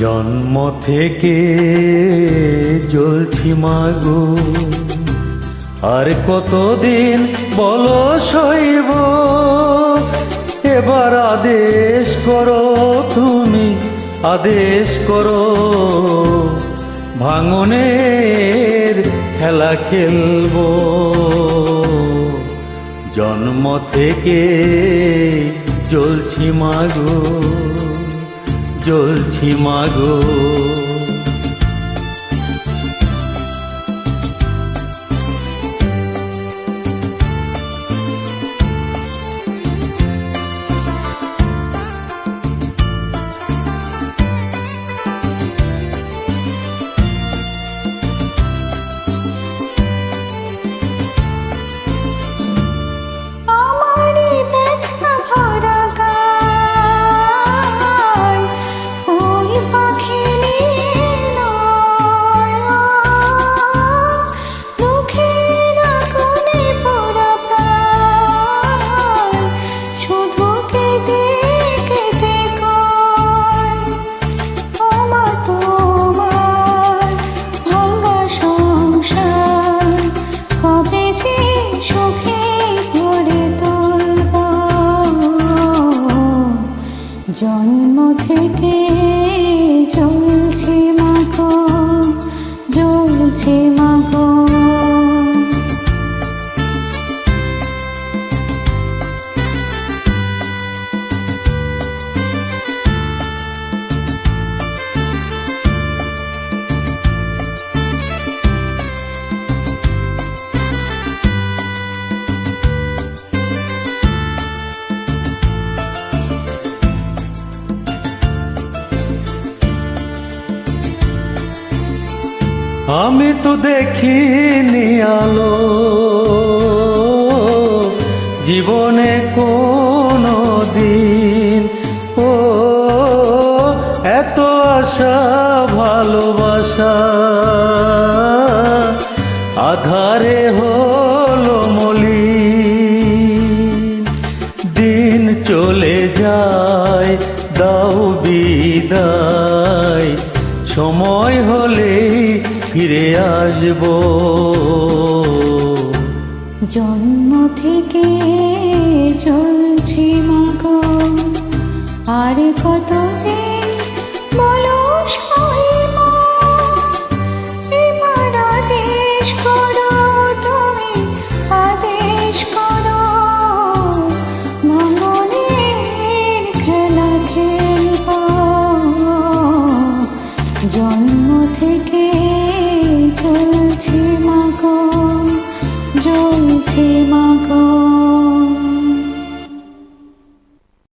জন্ম থেকে জ্বলছি মাগো। আর কতদিন বলো সইব? এবার আদেশ করো তুমি, আদেশ করো। ভাঙনের খেলা খেলব। জন্ম থেকে জ্বলছি মাগো। জ্বলছি মাগো। জন্ম থেকে চলছে মাগো জ্বলছে আমি তো দেখিনি আলো। জীবনে কোনো দিন ও, এত আশা, ভালোবাসা। আধারে হলো মলি দিন চলে যায়, দাও বিদায়। সময় হলেই ফিরে আসব। জন্ম থেকে চলছি মাগো। আর কত